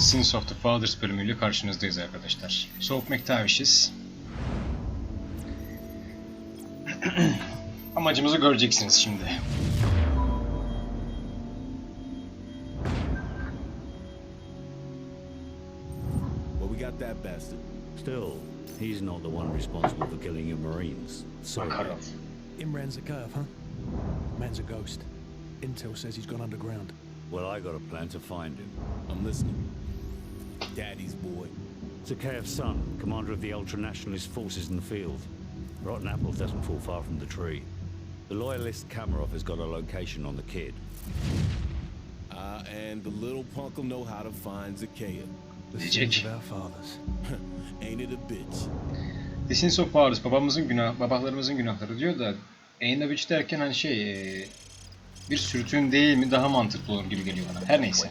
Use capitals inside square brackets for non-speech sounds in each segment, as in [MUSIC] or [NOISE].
Sins of the Fathers bölümüyle karşınızdayız arkadaşlar. Soğuk Mektavişiz. [CLEARS THROAT] Amacımızı göreceksiniz şimdi. Well, we got that bastard. Still, he's not the one responsible for killing your Marines. So. Imran's a curve, huh? Man's a ghost. Intel says he's gone underground. well, I got a plan to find him. I'm listening. Daddy's boy. Zakhaev's son, commander of the ultra-nationalist forces in the field. Rotten apple doesn't fall far from the tree. The loyalist Kamarov has got a location on the kid. Uh, and the little punk will know how to find Zakea. The Diyecek. sins of our fathers. [LAUGHS] Ain't it a bitch? The Sins of Fathers babamızın günah, babalarımızın günahları diyor da Eynaviç derken hani şey bir sürtün değil mi daha mantıklı olur gibi geliyor bana. Her neyse.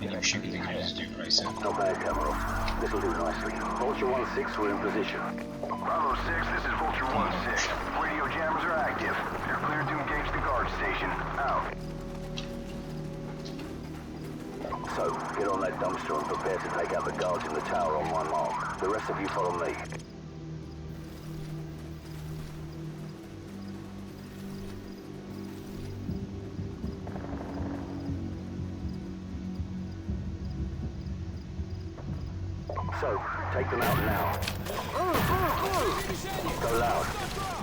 Yine bu şekilde gireriz diyor Price'e. Not bad, Kamarov. This'll do nicely. Vulture 1-6, we're in position. Bravo 6, this is Vulture 1-6. Radio jammers are active. You're cleared to engage the guard station. Out. So, get on that dumpster and prepare to take out the guards in the tower on my mark. The rest of you follow me. So, take them out now. Go loud.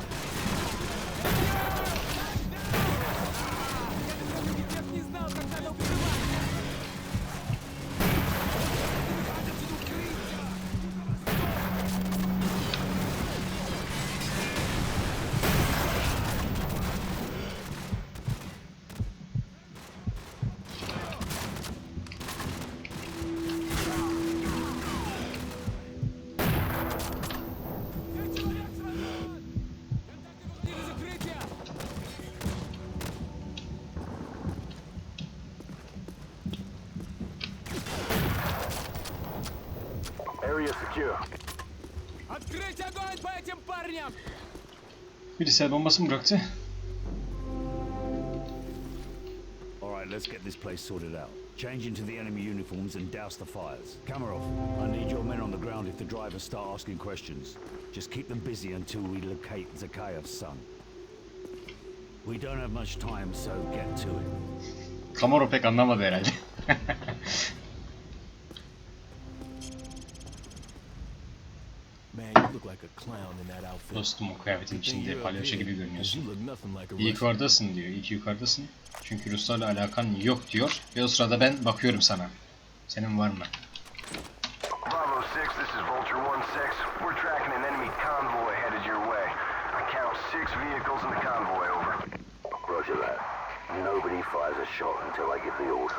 Birisi el bombası mı bıraktı? All right, let's get this place sorted out. Change into the enemy uniforms and douse the fires. Kamarov, I need your men on the ground if the drivers start asking questions. Just keep them busy until we locate Zakhaev's son. We don't have much time, so get to it. Kamaro pek anlamadı herhalde. [LAUGHS] Dostum o kıyafetin içinde palyaço gibi görünüyorsun. İyi ki oradasın diyor. İyi ki yukarıdasın. Çünkü Ruslarla alakan yok diyor. Ve o sırada ben bakıyorum sana. Senin var mı? Bravo 6, this is Vulture 1-6. We're tracking an enemy convoy headed your way. I count six vehicles in the convoy, over. Roger that. Nobody fires a shot until I give the order.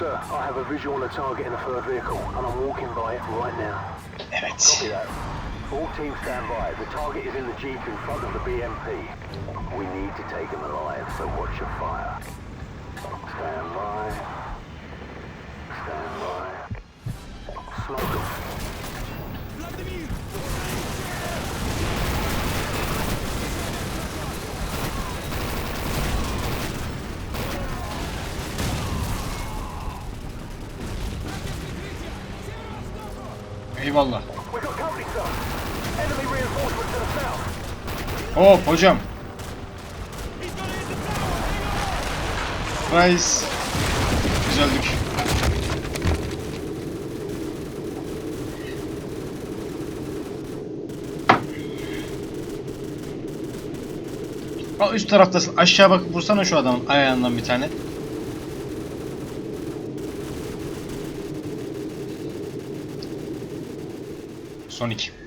Sir, I have a visual on the target in the third vehicle, and I'm walking by it right now. Evet. Copy that. All teams stand by. The target is in the jeep in front of the BMP. We need to take him alive, so watch your fire. Stand by. Stand by. Smoke him. South. Hop hocam. Rice. Biz öldük. Aa, üst taraftasın. Aşağı bak vursana şu adamın ayağından bir tane. son équipe.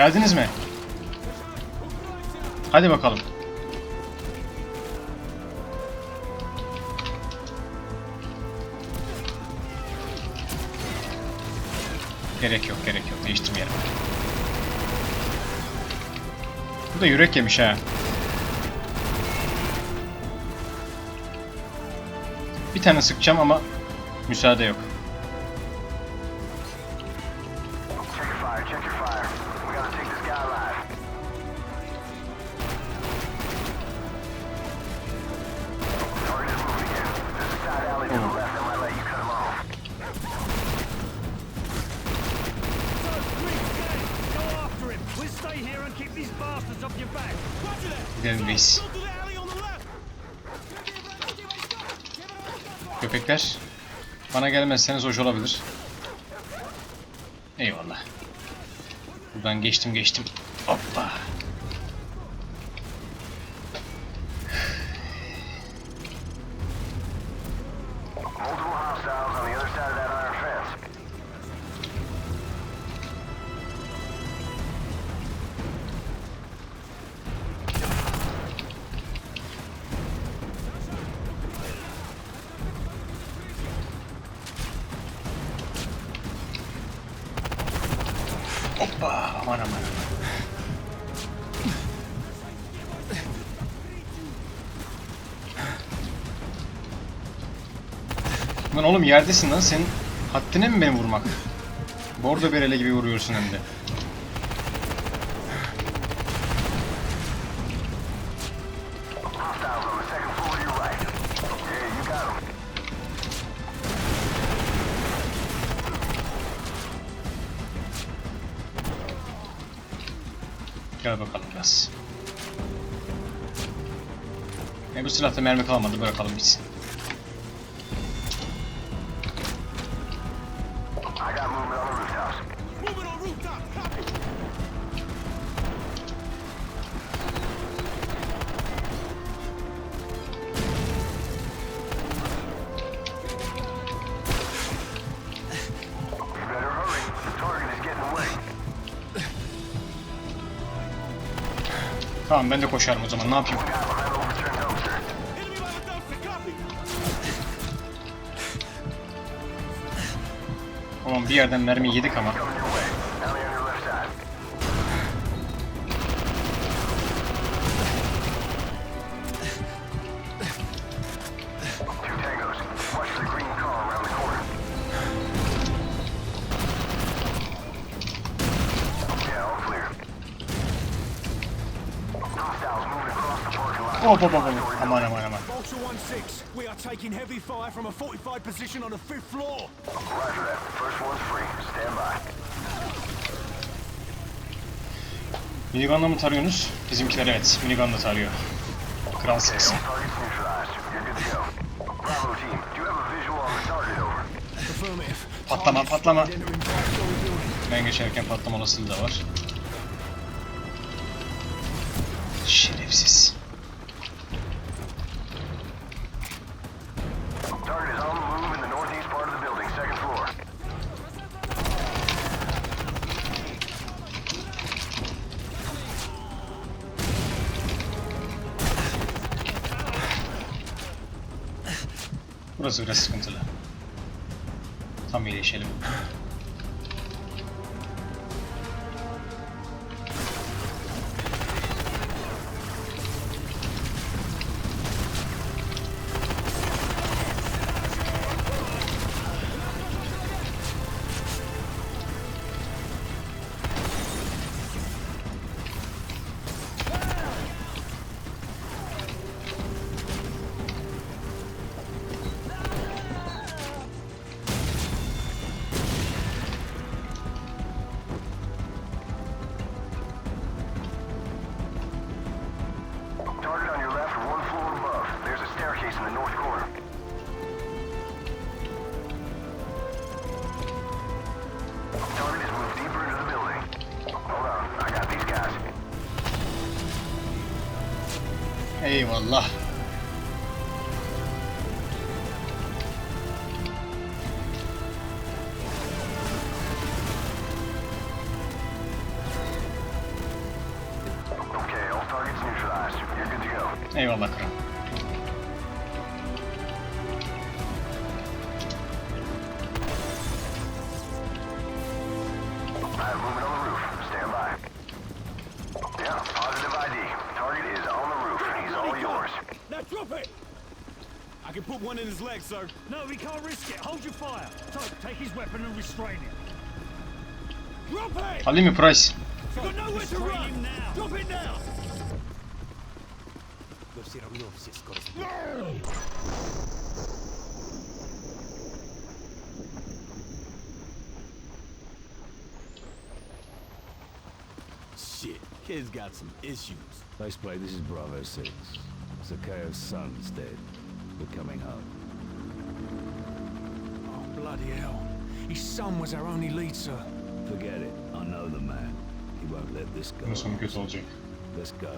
Geldiniz mi? Hadi bakalım. Gerek yok, gerek yok. Değiştirmeyelim. Bu da yürek yemiş ha. Bir tane sıkacağım ama müsaade yok. Reis. Köpekler. Bana gelmezseniz hoş olabilir. Eyvallah. Buradan geçtim geçtim. Hoppa. Aman aman. Lan oğlum yerdesin lan senin haddine mi beni vurmak? Bordo bereli gibi vuruyorsun hem de. Gel bakalım biraz. E bu silahta mermi kalmadı bırakalım bitsin. Tamam ben de koşarım o zaman ne yapayım? Tamam bir yerden mermi yedik ama. Hop hop hop hop. Aman aman aman. Vulture 1-6, we are taking heavy fire from a fortified position on the fifth floor! Roger that. First one's free. Stand by. Minigun'la mı tarıyorsunuz? Bizimkiler evet. Minigun'la tarıyor. Kral? Affirmative. Patlama patlama. Ben geçerken patlama olasılığı da var. Şerefsiz. Burası biraz sıkıntılı. Tam iyileşelim. Go. Eyvallah kral. I can put one in his leg, sir. No, we can't risk it. Hold your fire. Todd, take his weapon and restrain him. Drop it! Alayım mı Price? You got nowhere to run! him now. Drop it now! Shit, kid's got some issues. Nice play, this is Bravo 6. Zakayo's son's dead. We're coming home. Oh, bloody hell. His son was our only lead, sir. Forget it. I know the man. He won't let this go. Bunun sonu kötü olacak. Let's go.